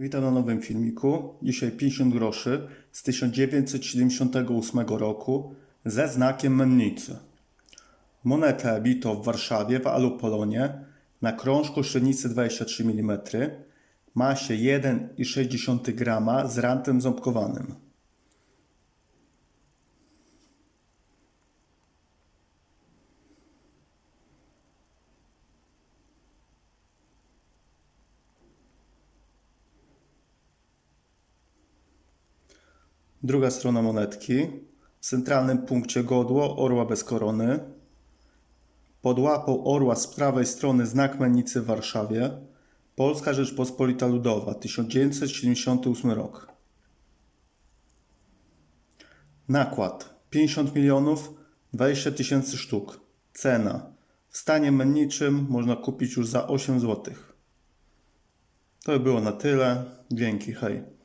Witam na nowym filmiku. Dzisiaj 50 groszy z 1978 roku ze znakiem mennicy. Monetę bito w Warszawie w alupolonie na krążku średnicy 23 mm. Masie 1,6 g z rantem ząbkowanym. Druga strona monetki. W centralnym punkcie godło orła bez korony. Pod łapą orła z prawej strony znak mennicy w Warszawie. Polska Rzeczpospolita Ludowa, 1978 rok. Nakład 50 milionów 20 tysięcy sztuk. Cena w stanie menniczym można kupić już za 8 zł. To by było na tyle. Dzięki, hej.